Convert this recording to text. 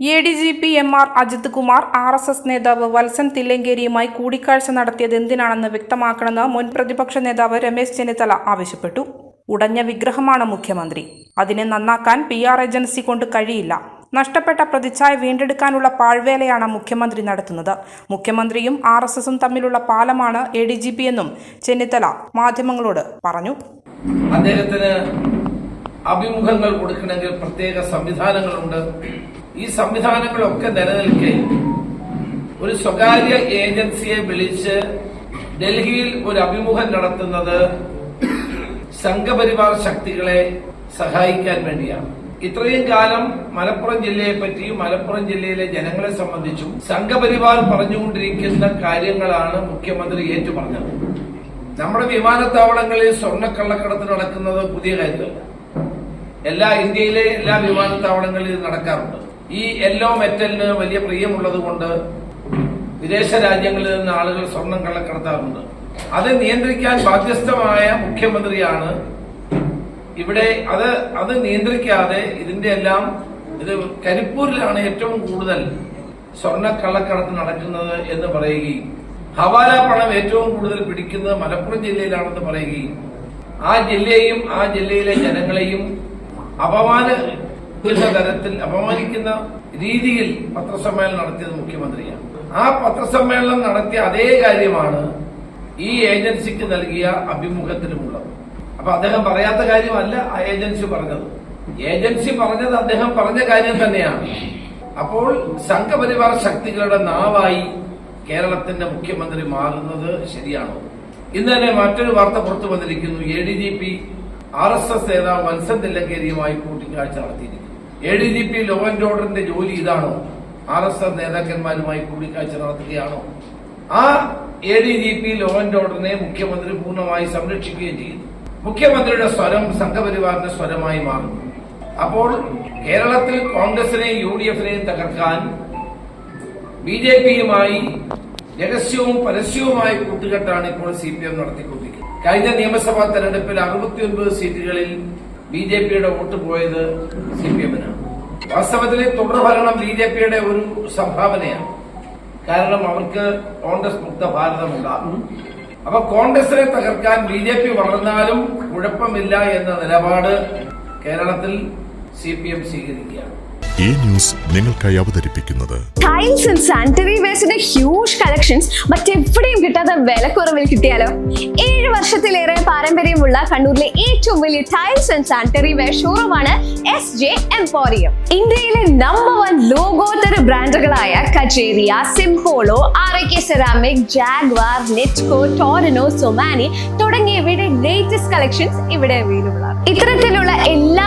A D G P M R Ajith Kumar R S S നേതാവ് വത്സൻ തില്ലങ്കേരിയുമായി കൂടിക്കാഴ്ച നടത്തിയത് എന്തിനാണെന്ന് വ്യക്തമാക്കണമെന്ന് മുൻ പ്രതിപക്ഷ നേതാവ് രമേശ് ചെന്നിത്തല ആവശ്യപ്പെട്ടു. ഉടഞ്ഞ വിഗ്രഹമാണ് മുഖ്യമന്ത്രി. അതിനെ നന്നാക്കാൻ പി ആർ ഏജൻസി കൊണ്ട് കഴിയില്ല. നഷ്ടപ്പെട്ട പ്രതിച്ഛായ വീണ്ടെടുക്കാനുള്ള പാഴ്വേലയാണ് മുഖ്യമന്ത്രി നടത്തുന്നത്. മുഖ്യമന്ത്രിയും ആർ എസ് എസും തമ്മിലുള്ള പാലമാണ് എ ഡി ജി പി എന്നും ചെന്നിത്തല മാധ്യമങ്ങളോട് പറഞ്ഞു. അദ്ദേഹത്തിന് അഭിമുഖങ്ങൾ കൊടുക്കണമെങ്കിൽ പ്രത്യേക സംവിധാനങ്ങളുണ്ട്. ഈ സംവിധാനങ്ങളൊക്കെ നിലനിൽക്കെ ഒരു സ്വകാര്യ ഏജൻസിയെ വിളിച്ച് ഡൽഹിയിൽ ഒരു അഭിമുഖം നടത്തുന്നത് സംഘപരിവാർ ശക്തികളെ സഹായിക്കാൻ വേണ്ടിയാണ്. ഇത്രയും കാലം മലപ്പുറം ജില്ലയെ പറ്റിയും മലപ്പുറം ജില്ലയിലെ ജനങ്ങളെ സംബന്ധിച്ചും സംഘപരിവാർ പറഞ്ഞുകൊണ്ടിരിക്കുന്ന കാര്യങ്ങളാണ് മുഖ്യമന്ത്രി ഏറ്റുപറഞ്ഞത്. നമ്മുടെ വിമാനത്താവളങ്ങളിൽ സ്വർണക്കള്ളക്കടത്ത് നടക്കുന്നത് പുതിയ കാര്യമല്ല. എല്ലാ ഇന്ത്യയിലെ എല്ലാ വിമാനത്താവളങ്ങളിൽ നടക്കാറുണ്ട്. ഈ എല്ലോ മെറ്റലിന് വലിയ പ്രിയമുള്ളത് കൊണ്ട് വിദേശ രാജ്യങ്ങളിൽ നിന്ന് ആളുകൾ സ്വർണം കള്ളക്കടത്താറുണ്ട്. അത് നിയന്ത്രിക്കാൻ ബാധ്യസ്ഥമായ മുഖ്യമന്ത്രിയാണ്. ഇവിടെ അത് അത് നിയന്ത്രിക്കാതെ ഇതിന്റെ എല്ലാം ഇത് കരിപ്പൂരിലാണ് ഏറ്റവും കൂടുതൽ സ്വർണ കള്ളക്കടത്ത് നടക്കുന്നത് എന്ന് പറയുകയും ഹവാല പണം ഏറ്റവും കൂടുതൽ പിടിക്കുന്നത് മലപ്പുറം ജില്ലയിലാണെന്ന് പറയുകയും ആ ജില്ലയെയും ആ ജില്ലയിലെ ജനങ്ങളെയും അപമാന തരത്തിൽ അപമാനിക്കുന്ന രീതിയിൽ പത്രസമ്മേളനം നടത്തിയത് മുഖ്യമന്ത്രിയാണ്. ആ പത്രസമ്മേളനം നടത്തിയ അതേ കാര്യമാണ് ഈ ഏജൻസിക്ക് നൽകിയ അഭിമുഖത്തിലുമുള്ളത് അപ്പൊ അദ്ദേഹം പറയാത്ത കാര്യമല്ല ആ ഏജൻസി പറഞ്ഞത്. ഏജൻസി പറഞ്ഞത് അദ്ദേഹം പറഞ്ഞ കാര്യം തന്നെയാണ്. അപ്പോൾ സംഘപരിവാർ ശക്തികളുടെ നാവായി കേരളത്തിന്റെ മുഖ്യമന്ത്രി മാറുന്നത് ശരിയാണോ? ഇന്ന് തന്നെ മറ്റൊരു വാർത്ത പുറത്തു വന്നിരിക്കുന്നു. A D G P R S S നേതാവ് വത്സൻ തില്ലങ്കേരിയുമായി കൂട്ടിക്കാഴ്ച നടത്തിയിരിക്കുന്നു. A D G P law and ഓർഡറിന്റെ ജോലി ഇതാണോ? ആർ എസ് എസ് നേതാക്കന്മാരുമായി കൂടിക്കാഴ്ച നടത്തുകയാണോ? ആ A D G P law and ഓർഡറിനെ മുഖ്യമന്ത്രി പൂർണമായി സംരക്ഷിക്കുകയും ചെയ്യുന്നു. മുഖ്യമന്ത്രിയുടെ സ്വരം സംഘപരിവാറിന്റെ സ്വരമായി മാറുന്നു. അപ്പോൾ കേരളത്തിൽ കോൺഗ്രസിനെയും യു ഡി എഫിനെയും തകർക്കാൻ ബി ജെ പിയുമായി രഹസ്യവും പരസ്യവുമായ കൂട്ടുകെട്ടാണ് ഇപ്പോൾ സി പി എം നടത്തിക്കൊണ്ടിരിക്കുന്നത്. കഴിഞ്ഞ നിയമസഭാ തെരഞ്ഞെടുപ്പിൽ അറുപത്തിയൊൻപത് സീറ്റുകളിൽ ബി ജെ പിയുടെ വോട്ട് പോയത് സി പി എമ്മിനാണ് വാസ്തവത്തിൽ തുടർഭരണം ബി ജെ പിയുടെ ഒരു സംഭാവനയാണ്. കാരണം അവർക്ക് കോൺഗ്രസ് മുക്ത ഭാരതം ഉണ്ടാകും അപ്പൊ കോൺഗ്രസിനെ തകർക്കാൻ ബി ജെ പി വളർന്നാലും കുഴപ്പമില്ല എന്ന നിലപാട് കേരളത്തിൽ സി പി എം സ്വീകരിക്കുകയാണ്. ഈ ന്യൂസ് നിങ്ങൾക്കായി അവതരിപ്പിക്കുന്നത്. ടൈൽസ് ആൻഡ് സാനിറ്ററി വേസ്റ്റിന്റെ ഹ്യൂജ് കളക്ഷൻസ് മറ്റെവിടെയും കിട്ടാത്ത വിലക്കുറവിൽ കിട്ടിയാലോ? ഏഴ് വർഷത്തിലേറെ പാരമ്പര്യമുള്ള കണ്ണൂരിലെ ഏറ്റവും വലിയ ടൈൽസ് ആൻഡ് സാനിറ്ററി വെയർ ഷോറൂമാണ് എസ് ജെ എംപോറിയം ഇന്ത്യയിലെ നമ്പർ വൺ ലോകോത്തര ബ്രാൻഡുകളായ Kajaria Simpolo R K ceramic Jaquar Netco Torino Somany തുടങ്ങിയവയുടെ ലേറ്റസ്റ്റ് കളക്ഷൻസ് ഇവിടെ അവൈലബിൾ ആണ്. ഇത്തരത്തിലുള്ള എല്ലാ